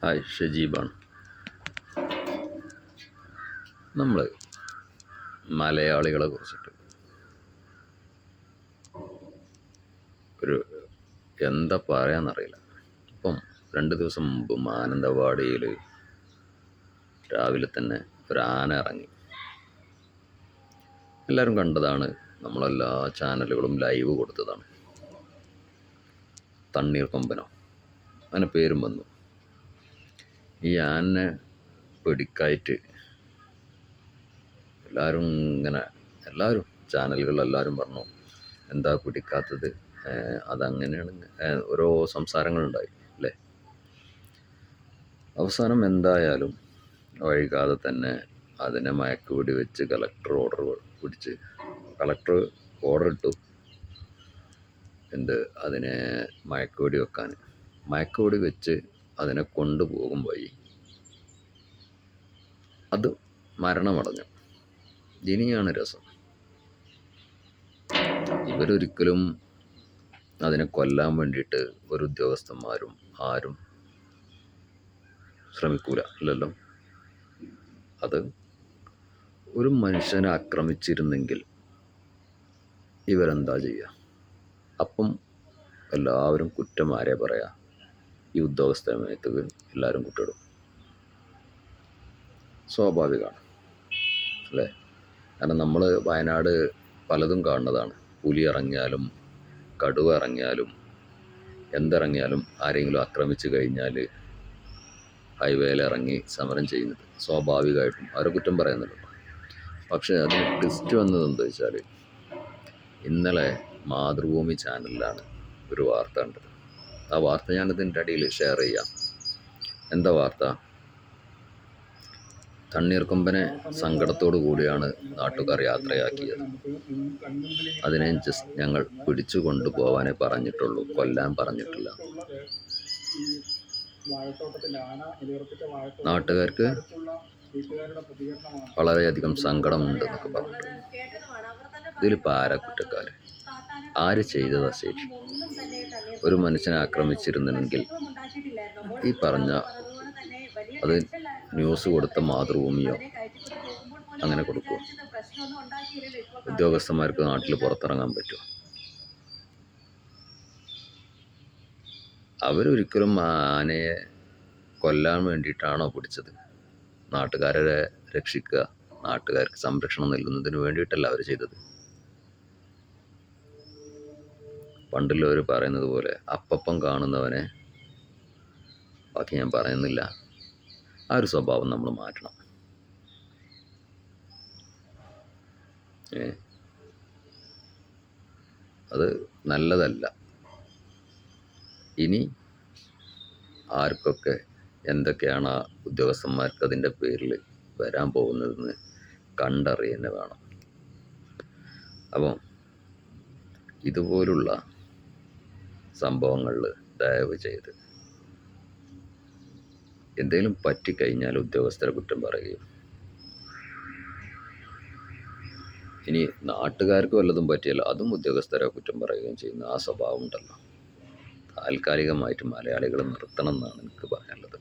Hi ഷജീബാണ്. നമ്മൾ മലയാളികളെ കുറിച്ചിട്ട് ഒരു എന്താ പറയാന്നറിയില്ല. ഇപ്പം രണ്ട് ദിവസം മുമ്പ് മാനന്തവാടിയിൽ രാവിലെ തന്നെ ഒരു ആന ഇറങ്ങി. എല്ലാവരും കണ്ടതാണ്. നമ്മളെല്ലാ ചാനലുകളും ലൈവ് കൊടുത്തതാണ്. തണ്ണീർ കൊമ്പനോ അങ്ങനെ പേരും വന്നു. ഈ ആനെ പിടിക്കായിട്ട് എല്ലാവരും ഇങ്ങനെ എല്ലാവരും ചാനലുകളിലെല്ലാവരും പറഞ്ഞു എന്താ പിടിക്കാത്തത്? അതങ്ങനെയാണ് ഓരോ സംസാരങ്ങളുണ്ടായി അല്ലേ? അവസാനം എന്തായാലും വൈകാതെ തന്നെ അതിനെ മയക്കുപിടി വെച്ച് കളക്ടർ ഓർഡർ പിടിച്ച് കളക്ടർ ഓർഡർ ഇട്ടു. എന്ത്? അതിനെ മയക്കുപിടി വെക്കാൻ. മയക്കുപിടി വെച്ച് അതിനെ കൊണ്ടുപോകും വഴി അത് മരണമടഞ്ഞു. ഇനിയാണ് രസം. ഇവരൊരിക്കലും അതിനെ കൊല്ലാൻ വേണ്ടിയിട്ട് ഒരു ഉദ്യോഗസ്ഥന്മാരും ആരും ശ്രമിക്കൂല അല്ലല്ലോ അത് ഒരു മനുഷ്യനെ ആക്രമിച്ചിരുന്നെങ്കിൽ ഇവരെന്താ ചെയ്യുക അപ്പം എല്ലാവരും കുറ്റം ആരെ പറയാ? ഈ ഉദ്യോഗസ്ഥ എല്ലാവരും കുട്ടിടും. സ്വാഭാവികമാണ്. അല്ലേ? കാരണം നമ്മൾ വയനാട് പലതും കാണുന്നതാണ്. പുലി ഇറങ്ങിയാലും കടുവ ഇറങ്ങിയാലും എന്തിറങ്ങിയാലും ആരെങ്കിലും ആക്രമിച്ചു കഴിഞ്ഞാൽ ഹൈവേയിൽ ഇറങ്ങി സമരം ചെയ്യുന്നത് സ്വാഭാവികമായിട്ടും. അവരെ കുറ്റം പറയുന്നുണ്ട്. പക്ഷേ അതിന് ട്വിസ്റ്റ് വന്നത് എന്താ വെച്ചാൽ ഇന്നലെ മാതൃഭൂമി ചാനലിലാണ് ഒരു വാർത്ത കണ്ടത്. ആ വാർത്ത ഞാനിതിന്റെ അടിയിൽ ഷെയർ ചെയ്യാം. എന്താ വാർത്ത? തണ്ണീർക്കൊമ്പനെ സങ്കടത്തോടു കൂടിയാണ് നാട്ടുകാർ യാത്രയാക്കിയത്. അതിനെ ജസ്റ്റ് ഞങ്ങൾ പിടിച്ചു കൊണ്ടുപോവാനേ പറഞ്ഞിട്ടുള്ളൂ. കൊല്ലാൻ പറഞ്ഞിട്ടില്ല. നാട്ടുകാർക്ക് വളരെയധികം സങ്കടമുണ്ട് എന്നൊക്കെ പറഞ്ഞിട്ടുണ്ട് ഇതിൽ പാരക്കുറ്റക്കാർ കുറ്റക്കാർ ആര് ചെയ്തതാ ശരി? ഒരു മനുഷ്യനെ ആക്രമിച്ചിരുന്നെങ്കിൽ ഈ പറഞ്ഞ അത് ന്യൂസ് കൊടുത്ത മാതൃഭൂമിയോ അങ്ങനെ കൊടുക്കും ഉദ്യോഗസ്ഥന്മാർക്ക് നാട്ടിൽ പുറത്തിറങ്ങാൻ പറ്റുമോ അവരൊരിക്കലും ആനയെ കൊല്ലാൻ വേണ്ടിയിട്ടാണോ പിടിച്ചത്? നാട്ടുകാരെ രക്ഷിക്കുക നാട്ടുകാർക്ക് സംരക്ഷണം നൽകുന്നതിന് വേണ്ടിയിട്ടല്ല അവർ ചെയ്തത്. പണ്ടുള്ളവർ പറയുന്നത് പോലെ അപ്പപ്പം കാണുന്നവനെ ബാക്കി ഞാൻ പറയുന്നില്ല. ആ ഒരു സ്വഭാവം നമ്മൾ മാറ്റണം. അത് നല്ലതല്ല. ഇനി ആർക്കൊക്കെ എന്തൊക്കെയാണ് ആ ഉദ്യോഗസ്ഥന്മാർക്ക് അതിന്റെ പേരിൽ വരാൻ പോകുന്നതെന്ന് കണ്ടറിയ വേണം. അപ്പം ഇതുപോലുള്ള സംഭവങ്ങളിൽ ദയവ് ചെയ്ത്. എന്തെങ്കിലും പറ്റിക്കഴിഞ്ഞാൽ ഉദ്യോഗസ്ഥരെ കുറ്റം പറയുകയും. ഇനി നാട്ടുകാർക്ക് വല്ലതും പറ്റിയാൽ അതും ഉദ്യോഗസ്ഥരെ കുറ്റം പറയുകയും ചെയ്യുന്ന ആ സ്വഭാവം ഉണ്ടല്ലോ താൽക്കാലികമായിട്ട് മലയാളികൾ നിർത്തണം എന്നാണ് എനിക്ക് പറയാനുള്ളത്.